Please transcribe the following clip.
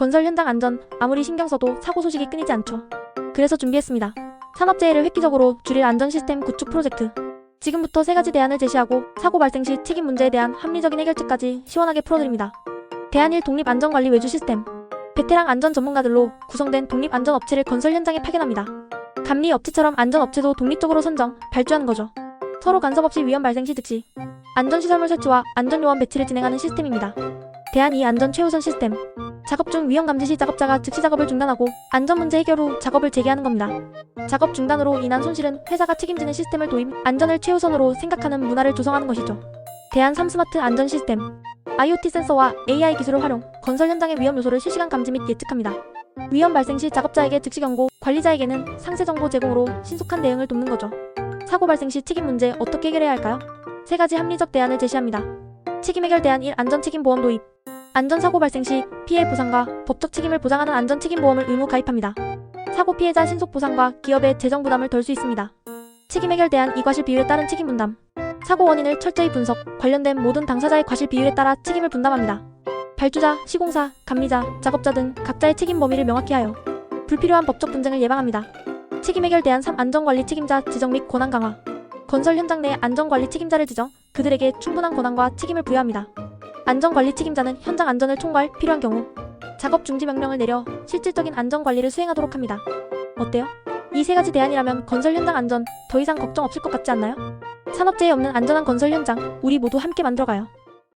건설 현장 안전 아무리 신경 써도 사고 소식이 끊이지 않죠. 그래서 준비했습니다. 산업재해를 획기적으로 줄일 안전 시스템 구축 프로젝트. 지금부터 세 가지 대안을 제시하고 사고 발생 시 튀김 문제에 대한 합리적인 해결책까지 시원하게 풀어드립니다. 대한1 독립 안전관리 외주 시스템. 베테랑 안전 전문가들로 구성된 독립 안전 업체를 건설 현장에 파견합니다. 감리 업체처럼 안전 업체도 독립적으로 선정, 발주하는 거죠. 서로 간섭 없이 위험 발생 시 즉시 안전시설물 설치와 안전요원 배치를 진행하는 시스템입니다. 대한 이 안전 최우선 시스템. 작업 중 위험 감지 시 작업자가 즉시 작업을 중단하고 안전 문제 해결 후 작업을 재개하는 겁니다. 작업 중단으로 인한 손실은 회사가 책임지는 시스템을 도입, 안전을 최우선으로 생각하는 문화를 조성하는 것이죠. 대한 3스마트 안전 시스템. IoT 센서와 AI 기술을 활용, 건설 현장의 위험 요소를 실시간 감지 및 예측합니다. 위험 발생 시 작업자에게 즉시 경고, 관리자에게는 상세 정보 제공으로 신속한 대응을 돕는 거죠. 사고 발생 시 튀김 문제 어떻게 해결해야 할까요? 세 가지 합리적 대안을 제시합니다. 책임 해결 대안 1 안전 책임 보험 도입. 안전사고 발생 시 피해 보상과 법적 책임을 보장하는 안전 책임 보험을 의무 가입합니다. 사고 피해자 신속 보상과 기업의 재정 부담을 덜 수 있습니다. 책임 해결 대안 이 과실 비율에 따른 책임 분담. 사고 원인을 철저히 분석, 관련된 모든 당사자의 과실 비율에 따라 책임을 분담합니다. 발주자, 시공사, 감리자, 작업자 등 각자의 책임 범위를 명확히 하여 불필요한 법적 분쟁을 예방합니다. 책임 해결 대안 3 안전관리 책임자 지정 및 권한 강화. 건설 현장 내 안전관리 책임자를 지정, 그들에게 충분한 권한과 책임을 부여합니다. 안전관리 책임자는 현장 안전을 총괄, 필요한 경우 작업 중지 명령을 내려 실질적인 안전관리를 수행하도록 합니다. 어때요? 이 세 가지 대안이라면 건설 현장 안전 더 이상 걱정 없을 것 같지 않나요? 산업재해 없는 안전한 건설 현장 우리 모두 함께 만들어가요.